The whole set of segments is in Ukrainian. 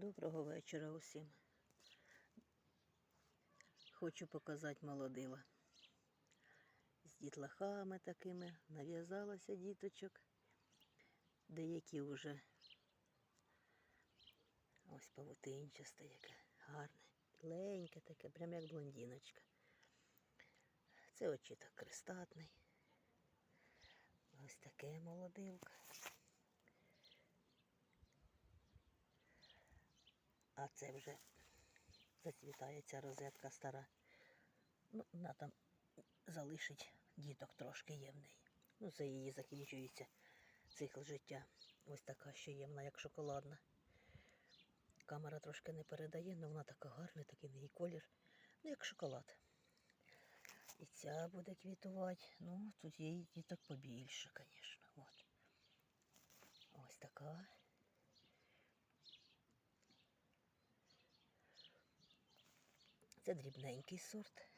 Доброго вечора усім. Хочу показати молодила. З дітлахами такими нав'язалося діточок. Деякі вже ось павутинчасте яке, гарне, леньке таке, прям як блондиночка. Це очіток крестатний. Ось таке молодилка. А це вже зацвітає ця розетка стара. Ну, вона там залишить діток трошки є в неї. Ну, це її закінчується цикл життя. Ось така ще є, вона як шоколадна. Камера трошки не передає, але вона така гарна, такий неї колір. Ну, як шоколад. І ця буде квітувати. Ну, тут є діток побільше, звісно. От. Ось така. Це дрібненький сорт.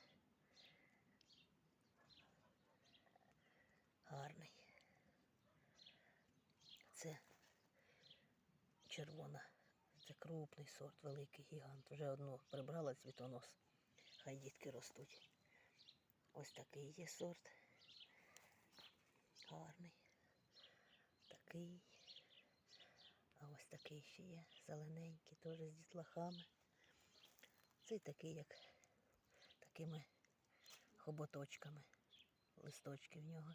Гарний. Це червона. Це крупний сорт, великий гігант. Вже одну прибрала цвітонос. Хай дітки ростуть. Ось такий є сорт. Гарний. Такий. А ось такий ще є, зелененький, теж з дітлахами. Цей такий, як такими хоботочками. Листочки в нього.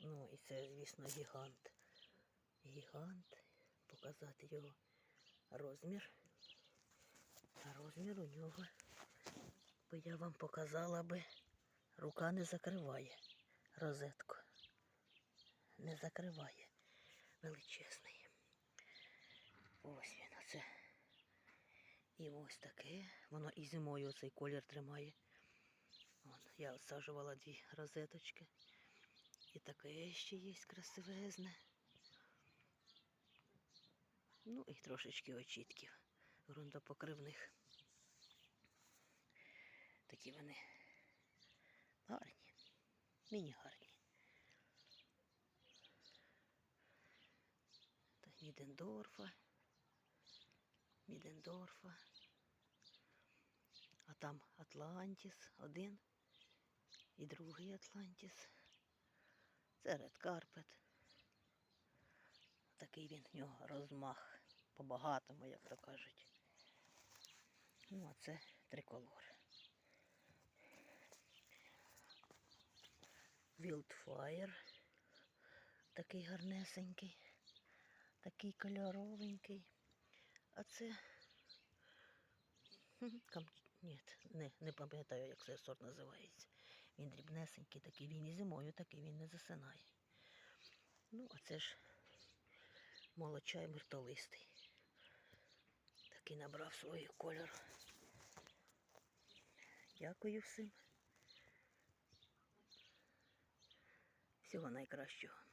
Ну і це, звісно, гігант. Гігант. Показати його розмір. А розмір у нього, би я вам показала би, рука не закриває розетку. Не закриває. Величезний. Ось він. І ось таке. Воно і зимою цей колір тримає. Вон, я осаджувала дві розеточки. І таке ще є красивезне. Ну і трошечки очітків ґрунтопокривних. Такі вони гарні. Мені гарні. Та Мідендорфа. Мідендорфа. А там Атлантіс один і другий Атлантіс. Це Ред Карпет. Такий він в нього розмах по-багатому, як то кажуть. Ну, а це триколор. Wildfire. Такий гарнесенький, такий кольоровенький. А це. Кам... Ні, не, не пам'ятаю, як цей сорт називається. Він дрібнесенький, такий він і зимою такий він не засинає. Ну, а це ж молочай мертолистий. Такий набрав свою кольор. Дякую всім. Всього найкращого.